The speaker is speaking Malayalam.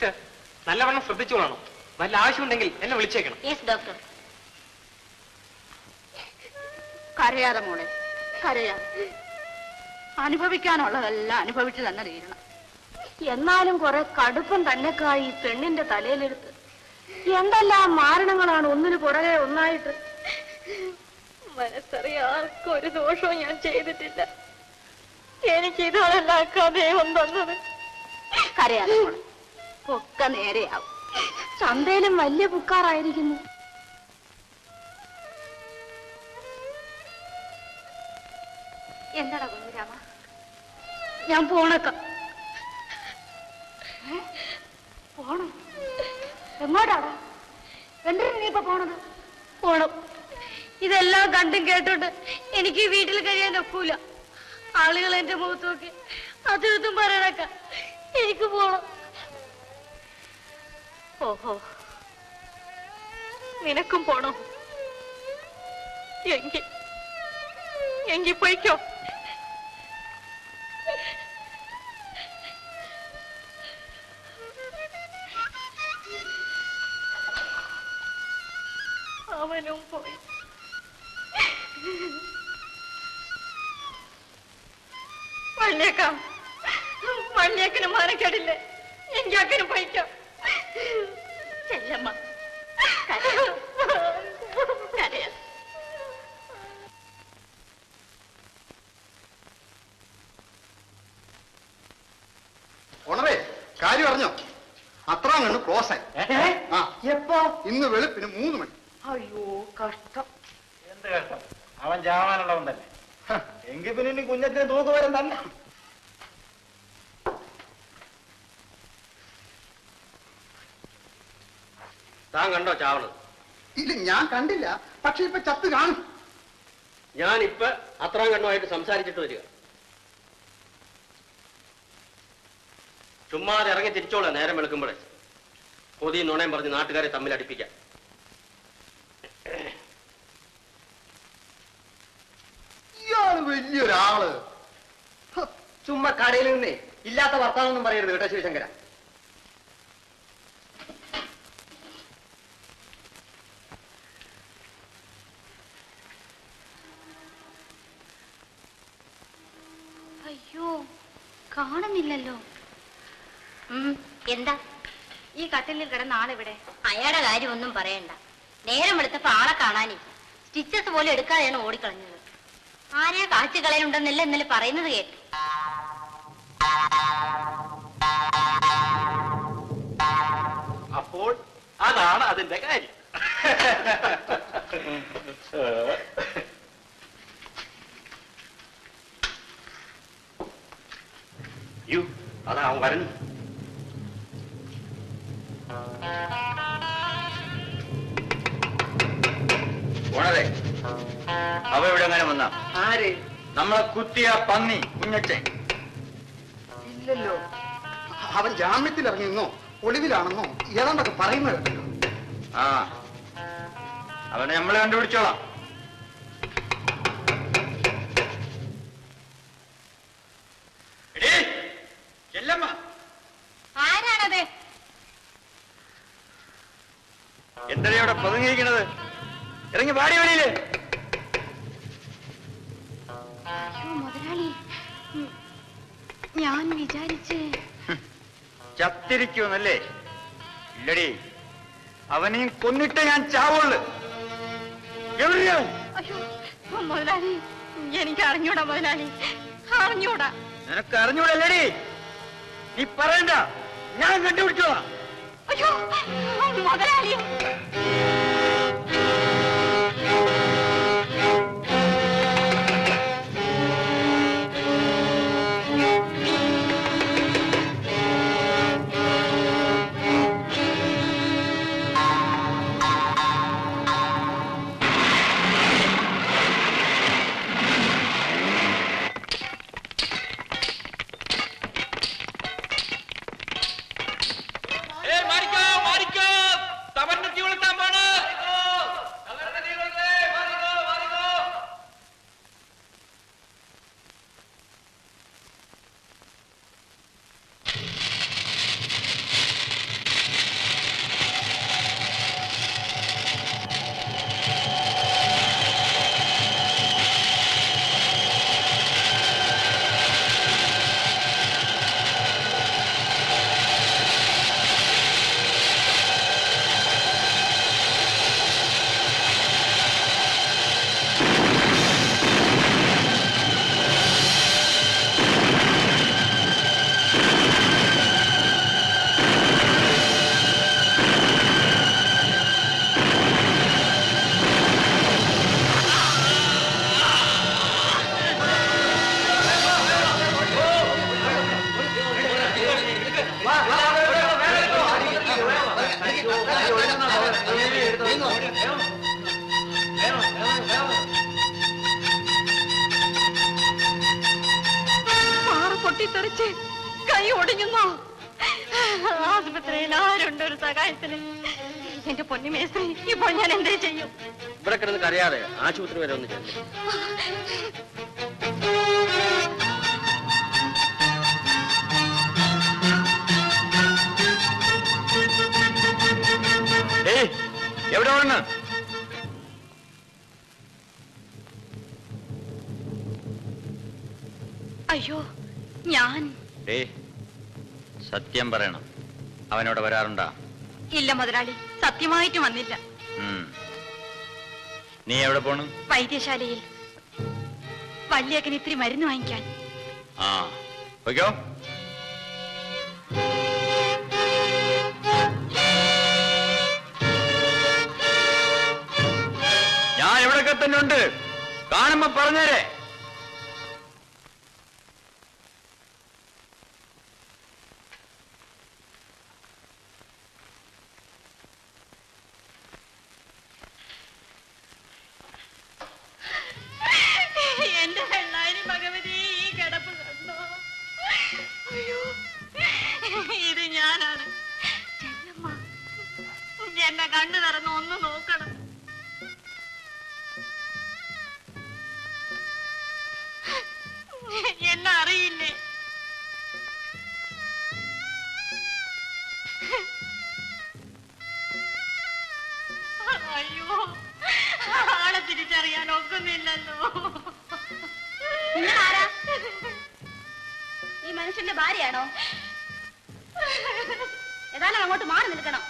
സിസ്റ്റർ നല്ലവണ്ണം ശ്രദ്ധിച്ചോളണം വല്ല ആവശ്യമുണ്ടെങ്കിൽ എന്നെ വിളിച്ചേക്കണം. യെസ് ഡോക്ടർ കരയാതെ മോളെ കരയാതെ അനുഭവിക്കാനുള്ളതല്ല അനുഭവിച്ചു തന്നെ തീരണം. എന്നാലും കുറെ കടുപ്പം തന്നെക്കായി ഈ പെണ്ണിന്റെ തലയിലെടുത്ത് എന്തെല്ലാം മാരണങ്ങളാണ് ഒന്നിനു പുറകെ ഒന്നായിട്ട്. മനസ്സറിയാർക്കും ഒരു ദോഷവും ഞാൻ ചെയ്തിട്ടില്ല. എനിക്ക് ഇതാണല്ല ദൈവം തന്നത്. കരയാതെ മോളെ. ഒക്കെ നേരെയാവും. ചന്തയിലും വലിയ പുക്കാറായിരിക്കുന്നു എന്താടാ കുഞ്ഞുരാമ ഞാൻ പോണക്ക. പോണം? എങ്ങോട്ടാടാ? എന്തിനാ നീ ഇപ്പൊ പോണത്? പോണം. ഇതെല്ലാം കണ്ടും കേട്ടോണ്ട് എനിക്ക് വീട്ടിൽ കഴിയാൻ ഒക്കൂല. ആളുകൾ എന്റെ മുഖത്ത് നോക്കി അതും പറയണക്ക. എനിക്ക് പോണം. ഓഹോ. നിനക്കും പോണോ? എങ്കി എങ്കി പോയിക്കോ. അവനും പോയി. വള്ളിയേക്കാം വള്ളിയേക്കിന് മാനക്കേടില്ലേ? എനിക്ക് അക്കന് പോയിക്കാം. ചെല്ലമ്മ. ഉണറേ കാര്യം അറിഞ്ഞോ? അത്ര അങ്ങോട്ട് ക്ലോസ് ആയി. ആ. എപ്പോ? ഇന്ന് വെളുപ്പിന് മൂന്ന് മണി. അയ്യോ കഷ്ടം. എന്ത് കഷ്ടം? അവൻ ജാവാനുള്ളവൻ തന്നെ. എങ്കിൽ പിന്നെ ഇനി കുഞ്ഞത്തിന് തൂക്കുവരം തന്നെ. താൻ കണ്ടോ ചാവണത് ഇല്ല ഞാൻ കണ്ടില്ല. പക്ഷെ ഇപ്പൊ ചത്ത് കാണും. ഞാനിപ്പ അത്രാം കണ്ണുമായിട്ട് സംസാരിച്ചിട്ട് വരിക. ചുമ്മാതെ ഇറങ്ങി തിരിച്ചോളാം നേരം വെളുക്കുമ്പോഴേ. കൊതി നുണയും പറഞ്ഞ് നാട്ടുകാരെ തമ്മിൽ അടുപ്പിക്കാം. ഇയാൾ വലിയൊരാൾ. ചുമ്മാ കടയിൽ നിന്നേ ഇല്ലാത്ത വർത്താനൊന്നും പറയരുത് കേട്ടോ ശിവശങ്കര അയ്യോ കാണുന്നില്ലല്ലോ. എന്താ? ഈ കട്ടിലിൽ കിടന്ന ആളിവിടെ. അയാളുടെ കാര്യം ഒന്നും പറയണ്ട. നേരം വെളുത്തപ്പോ ആളെ കാണാനില്ല. സ്റ്റിച്ചസ് പോലും എടുക്കാതെയാണ് ഓടിക്കളഞ്ഞത്. ആരെയാ കാച്ചു കളയുണ്ടെന്നല്ല ഇന്നലെ പറയുന്നത് കേട്ടു. അപ്പോൾ അതാണ് അതിന്റെ കാര്യം. യു അതാ അവൻ വരുന്നു. ഉണരെ അവ ഇവിടെ അങ്ങനെ വന്ന? ആര്? നമ്മളെ കുത്തിയ പന്നി കുഞ്ഞച്ചൻ. ഇല്ലല്ലോ. അവൻ ജാമ്യത്തിൽ ഇറങ്ങിയെന്നോ ഒളിവിലാണെന്നോ ഏതാണ്ടൊക്കെ പറയുന്നത് ആ. അവനെ നമ്മളെ കണ്ടുപിടിച്ചോളാം. എന്താ പതുങ്ങിയിരിക്കണത്. ഇറങ്ങി പാടി വെളിയിൽ മുതലാളി. ഞാൻ വിചാരിച്ചേ. ചത്തിരിക്കുമെന്നല്ലേ? ഇല്ലടി. അവനെയും കൊന്നിട്ട് ഞാൻ ചാവുള്ളു. എവിടെയാ? മുതലാളി. എനിക്ക് അറിഞ്ഞൂടാ മുതലാളി. അറിഞ്ഞൂടാ. നിനക്ക് അറിഞ്ഞൂടല്ലേടി. നീ പറയണ്ട. ഞാൻ കണ്ടുപിടിച്ചോ അയ്യോ. മുതലാളി പൊട്ടിത്തെറിച്ച് കൈ ഒടിഞ്ഞോ ആശുപത്രിയിൽ ആരുണ്ട് ഒരു സഹായത്തിന്? എന്റെ പൊന്നു മേസ്ത്രി ഇപ്പോൾ ഞാൻ എന്തേ ചെയ്യും? ഇവിടെ കിടന്ന് കരയാതെ ആശുപത്രി വരെ ഒന്ന് ചെല്ലും. എവിടെ വരണ അയ്യോ ഞാൻ? സത്യം പറയണം. അവനോട് വരാറുണ്ടാ? ഇല്ല മുതലാളി സത്യമായിട്ട് വന്നില്ല. നീ എവിടെ പോണു? വൈദ്യശാലയിൽ. വല്യേക്കന് ഇത്തിരി മരുന്ന് വാങ്ങിക്കാൻ. ആ ഓക്കോ ഞാൻ എവിടെയൊക്കെ തന്നെ ഉണ്ട്. കാണുമ്പോ പറഞ്ഞേരെ. മനുഷ്യന്റെ ഭാര്യയാണോ ഏതായാലും അങ്ങോട്ട് മാറി നിൽക്കണം